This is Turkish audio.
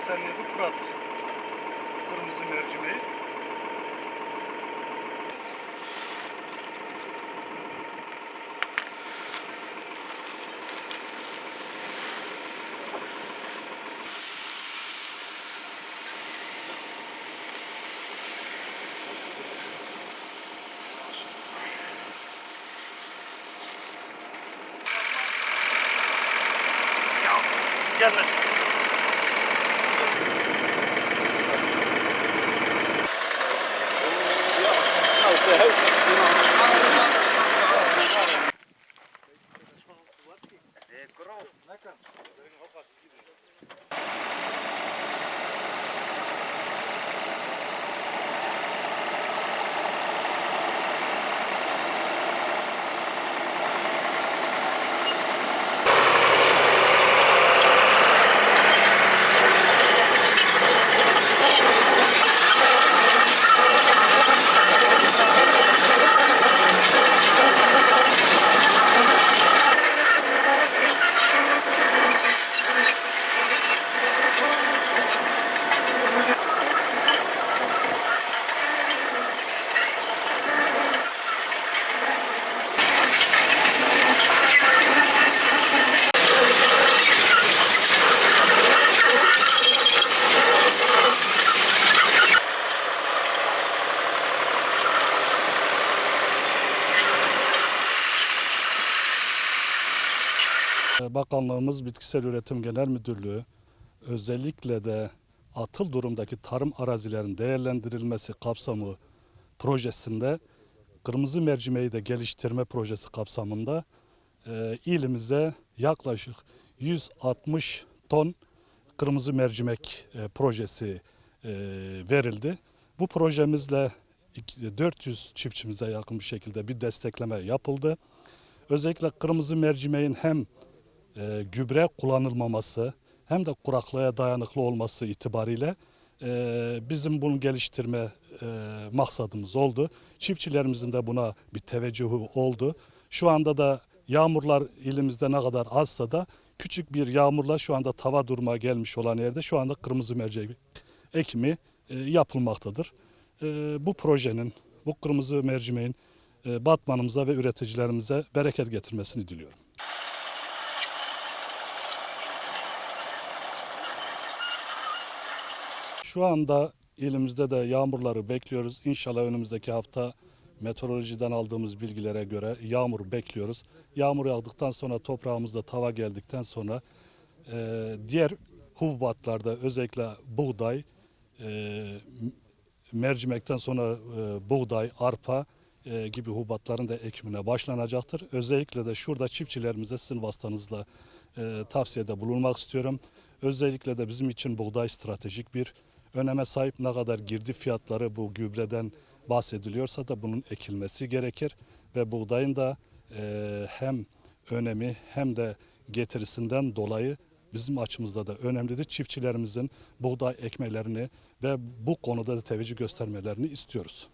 Esenyurtu Fırat. Kırmızı mercimeği. Gelmesin. Кров. На камеру. Bakanlığımız Bitkisel Üretim Genel Müdürlüğü özellikle de atıl durumdaki tarım arazilerin değerlendirilmesi kapsamı projesinde kırmızı mercimeği de geliştirme projesi kapsamında e, ilimize yaklaşık 160 ton kırmızı mercimek e, projesi e, verildi. Bu projemizle iki- 400 çiftçimize yakın bir şekilde bir destekleme yapıldı. Özellikle kırmızı mercimeğin hem e, gübre kullanılmaması hem de kuraklığa dayanıklı olması itibariyle e, bizim bunu geliştirme e, maksadımız oldu. Çiftçilerimizin de buna bir teveccühü oldu. Şu anda da yağmurlar ilimizde ne kadar azsa da küçük bir yağmurla şu anda tava duruma gelmiş olan yerde şu anda kırmızı mercek ekimi e, yapılmaktadır. E, bu projenin, bu kırmızı mercimeğin e, batmanımıza ve üreticilerimize bereket getirmesini diliyorum. Şu anda ilimizde de yağmurları bekliyoruz. İnşallah önümüzdeki hafta meteorolojiden aldığımız bilgilere göre yağmur bekliyoruz. Yağmur yağdıktan sonra toprağımızda tava geldikten sonra e, diğer hububatlarda özellikle buğday, e, mercimekten sonra e, buğday, arpa e, gibi hububatların da ekimine başlanacaktır. Özellikle de şurada çiftçilerimize sizin vasıtanızla e, tavsiyede bulunmak istiyorum. Özellikle de bizim için buğday stratejik bir öneme sahip ne kadar girdi fiyatları bu gübreden bahsediliyorsa da bunun ekilmesi gerekir ve buğdayın da e, hem önemi hem de getirisinden dolayı bizim açımızda da önemlidir. Çiftçilerimizin buğday ekmelerini ve bu konuda da teveccüh göstermelerini istiyoruz.